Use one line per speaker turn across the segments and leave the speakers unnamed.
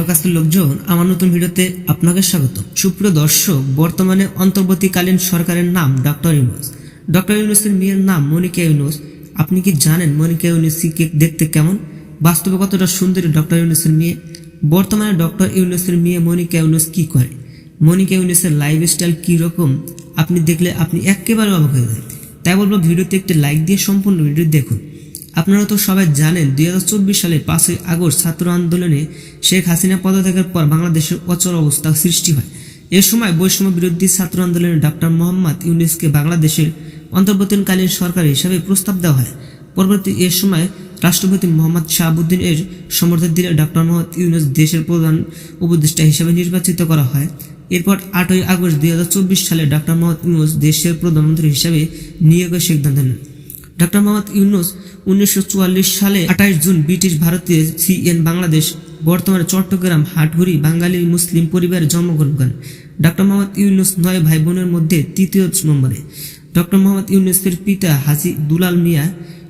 Hello কাস্তের লোকজন, আমার নতুন ভিডিওতে আপনাকে স্বাগত। সুপ্রিয় দর্শক, বর্তমানে অন্তর্বর্তীকালীন সরকারের নাম ডক্টর ইউনুস। ডক্টর ইউনুসের মেয়ের নাম মনিকা ইউনুস। আপনি কি জানেন মনিকা ইউনুসকে দেখতে কেমন? বাস্তবে কতটা সুন্দরী ডক্টর ইউনুসের মেয়ে? বর্তমানে ডক্টর ইউনুসের মেয়ে মনিকা ইউনুস কি করে? মনিকা ইউনুসের লাইফস্টাইল কী রকম? আপনি দেখলে আপনি একেবারে অবাক হয়ে যাবেন। তাই বলব ভিডিওতে একটি লাইক দিয়ে সম্পূর্ণ ভিডিও দেখুন। আপনারা তো সবাই জানেন, দুই হাজার চব্বিশ সালে পাঁচই আগস্ট ছাত্র আন্দোলনে শেখ হাসিনা পদত্যাগের পর বাংলাদেশের অচল অবস্থা সৃষ্টি হয়। এ সময় বৈষম্য বিরোধী ছাত্র আন্দোলনে ডক্টর মোহাম্মদ ইউনুসকে বাংলাদেশের অন্তর্বর্তীকালীন সরকার হিসাবে প্রস্তাব দেওয়া হয়। পরবর্তী এ সময় রাষ্ট্রপতি মোহাম্মদ শাহাবুদ্দিন এর সমর্থন দিলে ডক্টর মোহাম্মদ ইউনুস দেশের প্রধান উপদেষ্টা হিসেবে নির্বাচিত করা হয়। এরপর আটই আগস্ট দুই হাজার চব্বিশ সালে ডক্টর মোহাম্মদ ইউনুস দেশের প্রধানমন্ত্রী হিসেবে নিয়োগের সিদ্ধান্ত নেন। ডক্টর মোহাম্মদ ইউনুস উনিশশো চুয়াল্লিশ সালে আঠাশ জুন ব্রিটিশ ভারতীয় সিএন বাংলাদেশ, বর্তমানে চট্টগ্রাম হাটগুড়ি বাঙালি মুসলিম পরিবারে জন্মগ্রহণ করেন। ডক্টর মোহাম্মদ ইউনুস নয় ভাই বোনের মধ্যে তৃতীয় নম্বরে। ডক্টর মোহাম্মদ ইউনুসের পিতা হাজি দুলাল মিয়া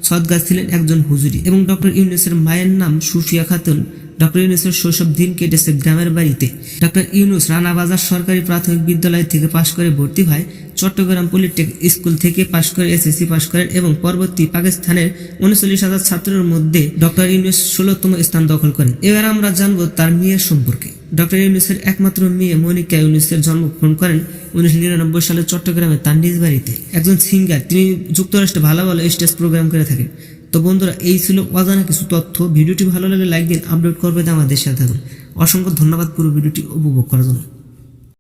সদগাছ ছিলেন একজন হুজুরি এবং ডক্টর ইউনুসের মায়ের নাম সুফিয়া খাতুন। ডক্টর ইউনুসের শৈশব দিন কেটেছে গ্রামের বাড়িতে। ডক্টর ইউনুস রানাবাজার সরকারি প্রাথমিক বিদ্যালয় থেকে পাশ করে ভর্তি হয় চট্টগ্রাম পলিটেক স্কুল থেকে পাশ করে এসএসসি পাশ করেন এবং পরবর্তী পাকিস্তানের উনচল্লিশ হাজার ছাত্রের মধ্যে ডক্টর ইউনুস ষোলোতম স্থান দখল করেন। এবার আমরা জানব তার মেয়ের সম্পর্কে। ডক্টর ইউনুসের একমাত্র মেয়ে মনিকা ইউনুসের জন্মগ্রহণ করেন উনিশশো নিরানব্বই সালে চট্টগ্রামে তার নিজ বাড়িতে। একজন সিঙ্গার, তিনি যুক্তরাষ্ট্রে ভালো ভালো স্টেজ প্রোগ্রাম করে থাকেন। তো বন্ধুরা, এই ছিল অজানা কিছু তথ্য। ভিডিওটি ভালো লাগলে লাইক দিন আপলোড করবে আমাদের সাথে থাকুন। অসংখ্য ধন্যবাদ পুরো ভিডিওটি উপভোগ করার জন্য।